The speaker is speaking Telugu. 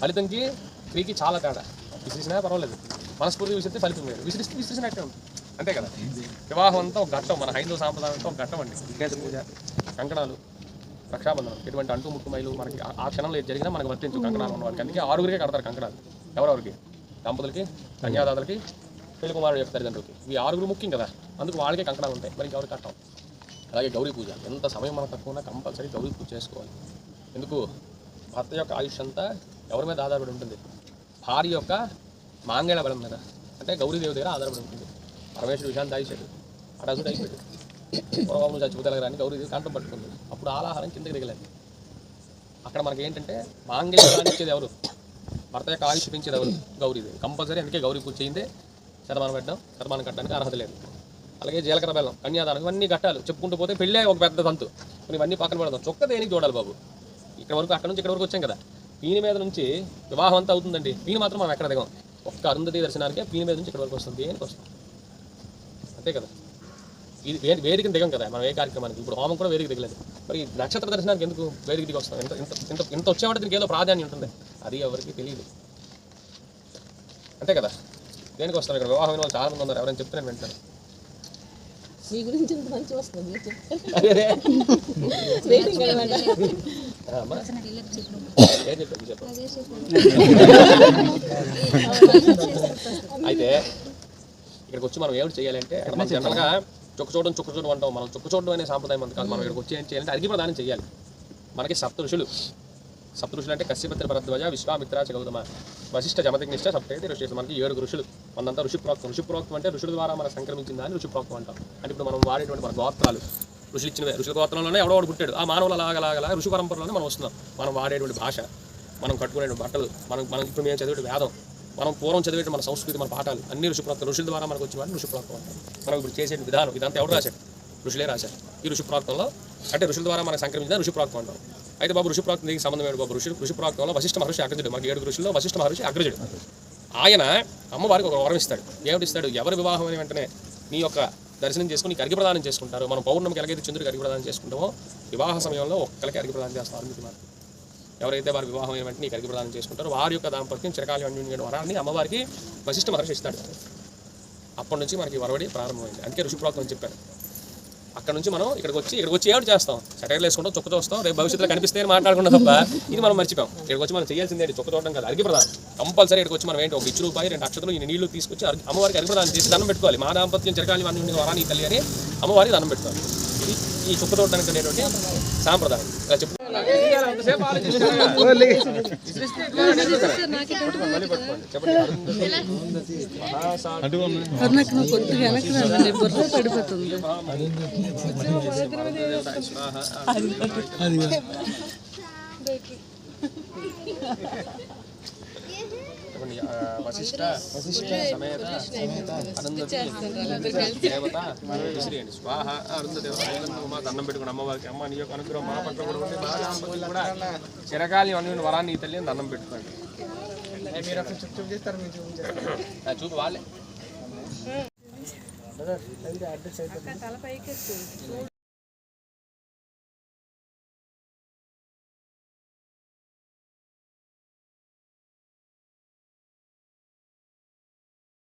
ఫలితంకి క్రీకి చాలా తేడా. విసిరిసినా పర్వాలేదు. మనస్ఫూర్తి విసిరితే ఫలితం లేదు విసిరిస్తే విసిరిసినట్టే ఉంటుంది? అంతే కదా? వివాహం అంతా ఒక ఘట్టం. మన హైందవ సాంప్రదాయం అంతా ఒక ఘట్టం అండి. విఘ్నేశ్వర పూజ. కంకణాలు రక్షాబంధనం. ఎటువంటి అంటు ముట్టుమైలు మనకి ఆ- క్షణంలో ఏది జరిగినా మనకు వర్తించు కంకణాలు ఉన్న వాళ్ళకి అందుకే ఆరుగురికే కడతారు కంకణాలు. ఎవరెవరికి? దంపతులకి కన్యాదాతలకి పెళ్ళి కుమారుడు యొక్క తల్లిదండ్రులకి. ఈ ఆరుగురు ముఖ్యం కదా? అందుకు వాళ్ళకే కంకణాలు ఉంటాయి. మరి ఎవరికి కట్టం? అలాగే గౌరీ పూజ. ఎంత సమయం మనకు తక్కువ ఉన్నా కంపల్సరీ గౌరీ పూజ చేసుకోవాలి. ఎందుకు? భర్త యొక్క ఆయుష్ అంతా ఎవరి మీద ఆధారపడి ఉంటుంది? భార్య యొక్క మాంగళ బలం మీద. అంటే గౌరీదేవి దగ్గర ఆధారపడి ఉంటుంది. పరమేశ్వరుడు విషయాన్ని దాయిశాడు అటాసుడు అయిపోయాడు. పూర్వం చచ్చిపోతే కానీ గౌరీదేవి కంఠం పట్టుకుంది అప్పుడు ఆలాహారం కిందకి దిగలేదు. అక్కడ మనకి ఏంటంటే మాంగళ్యం ఇచ్చేది ఎవరు? భర్త యొక్క ఆయుష్ పెంచేది ఎవరు? గౌరీదేవి. కంపల్సరీ అందుకే గౌరీ పూజ చేయిందే శతమానం పెట్టడం శతమానం కట్టడానికి అర్హత లేదు. అలాగే జీలకర్ర బెల్లం కన్యాదానం ఇవన్నీ కట్టాలి. చెప్పుకుంటూ పోతే పెళ్ళే ఒక పెద్ద తంతు. ఇవన్నీ పక్కన పెడదాం. చొక్క దేనికి చూడాలి బాబు? ఇక్కడ వరకు అక్కడ నుంచి ఇక్కడ వరకు వచ్చాం కదా. పీని మీద నుంచి వివాహం అంతా అవుతుందండి. పీని మాత్రం మనం ఎక్కడ దిగం? ఒక్క అరుంధతి దర్శనానికి పీని మీద నుంచి ఇక్కడ వరకు వస్తుంది అని వస్తుంది. అంతే కదా? ఇది వే వేదికని దిగం కదా? మనం ఏ కార్యక్రమానికి? ఇప్పుడు హోమం కూడా వేదిక దిగలేదు. మరి నక్షత్ర దర్శనానికి ఎందుకు వేదిక దిగి వస్తాం ఇంత ఇంత ఇంత ఇంత దీనికి ఏదో ప్రాధాన్యం ఉంటుంది. అది ఎవరికి తెలియదు. అంతే కదా? దేనికి వస్తాం ఇక్కడ? వివాహమైన వాళ్ళు చాలా మంది ఉన్నారు. ఎవరైనా చెప్తే నేను వింటాను. మీ గురించి ఇంత మంచి వస్తుంది అయితే ఇక్కడికి వచ్చి మనం ఏమిటి చేయాలంటే మనం జనరల్గా చుక్క చూడడం చుక్క చూడడం అంటాం. మనం చుక్క చూడడం అనే సాంప్రదాయం అంత కాదు. మనం ఇక్కడికి వచ్చి ఏం చేయాలంటే అర్ఘ్య ప్రదానం చేయాలి. మనకి సప్త ఋషులు సప్త ఋషులు అంటే కశ్యపత్రి భరద్వాజ విశ్వామిత్రాచ గౌతమ. వశిష్ఠ జమదగ్నిష్ట సప్తైతే ఋషి మనకి ఏడు ఋషులు. మనంతా ఋషిప్రోక్తం. ఋషిప్రోక్తం అంటే ఋషుల ద్వారా మనకు సంక్రమించిన అని ఋషిప్రోక్తం అంటాం. అంటే ఇప్పుడు మనం వాడేటువంటి మన గోత్రాలు ఋషులు ఇచ్చినవే. ఋషుల గోత్రంలోనే ఎవడో పుట్టాడు. ఆ మానవుల లాగలాగలా ఋషి పరంపరలోనే మనం వస్తున్నాం. మనం వాడేటువంటి భాష మనం కట్టుకునే బట్టలు మనం మనం ఇప్పుడు మేము చదివే వేదం మనం పూర్వం చదివే మన సంస్కృతి మన పాఠాలు అన్ని ఋషిప్రోక్తం. ఋషుల ద్వారా మనకు వచ్చిన వాటిని ఋషిప్రోక్తం అంటాం. మనం ఇప్పుడు చేసే విధానం ఇదంతా ఎవరు రాశాడు ఋషులే రాశారు. ఈ ఋషిప్రోక్తంలో అంటే ఋషుల ద్వారా మనకు సంక్రమించిన ఋషిప్రోక్తం అంటాం. అయితే బాబు ఋషిప్రోక్తం దీనికి సంబంధం ఏంటి బాబు? ఋషి ఋషిప్రోక్తంలో వశిష్ఠ మహర్షి అగ్రజుడు. మనకి ఏడు ఋషుల్లో వశిష్ఠ మహర్షి అగ్రజుడు. ఆయన అమ్మవారికి ఒక వరం ఇస్తాడు. ఏమిటి ఇస్తాడు ఎవరి వివాహం అయిన వెంటనే నీ యొక్క దర్శనం చేసుకుని నీకు ప్రదానం చేసుకుంటారు. మనం పౌర్ణమికి ఎలాగైతే చంద్రుడికి అరిగి ప్రదానం చేసుకుంటామో వివాహ సమయంలో ఒక్కరికి అరిగి ప్రదానం చేస్తారు మీకు మాత్రం ఎవరైతే వారి వివాహం అయిన వెంటనే నీకు ప్రదానం చేసుకుంటారో వారి యొక్క దాంపత్యం చిరకాలి అన్యోన్య వరాన్ని అమ్మవారికి వశిష్ఠ మహర్షి ఇస్తాడు. అప్పటి నుంచి మనకి వరవడి ప్రారంభమైంది. అందుకే ఋషిప్రోక్తం అని చెప్పారు. అక్కడ నుంచి మనం ఇక్కడికి వచ్చి ఇక్కడికి వచ్చి ఏమిటి చేస్తాం? సెటైర్లు వేసుకుంటాం చుక్క చూస్తాం రేపు భవిష్యత్తులో కనిపిస్తే అని మాట్లాడుకుంటాం తప్ప ఇది మనం మర్చిపోయాం. ఇక్కడికి వచ్చి మనం చేయాల్సింది చొక్క చుక్క చూడడం కాదు అర్ఘ్య కంపల్సరీ ఇక్కడికి వచ్చి మనం ఏంటి ఒక ఇచ్చు రూపాయి రెండు అక్షతలు ఈ నీళ్ళు తీసుకొచ్చి అమ్మవారికి అర్ఘ్య ప్రదానం చేసి దండం పెట్టుకోవాలి. మా దాంపత్యం చిరకాలి మన వరాన్ని తల్లి అని అమ్మవారికి దండం పెట్టుకోవాలి. ఇది ఈ చుక్క చూడడానికి అనేటువంటి సాంప్రదాయం. ఇలా చెప్పు నాకు నువ్వు వెనక్కి రండి బుర్ర పడిపోతుంది అది ఆ, వశిష్ఠ వశిష్ఠ సమేత అనందతి దేవత విసిరియండి స్వాహ అరుంధతి ఉమా దండం పెట్టుకుని అమ్మవారికి అమ్మ నీ యొక్క అనుగ్రహం మా పట్ల కూడా ఉండి మా దాంపత్యం కూడా చిరకాలి అన్ని వరాన్ని ఈ తల్లి అని దండం పెట్టుకోండి ఆ, చూపు వాళ్ళే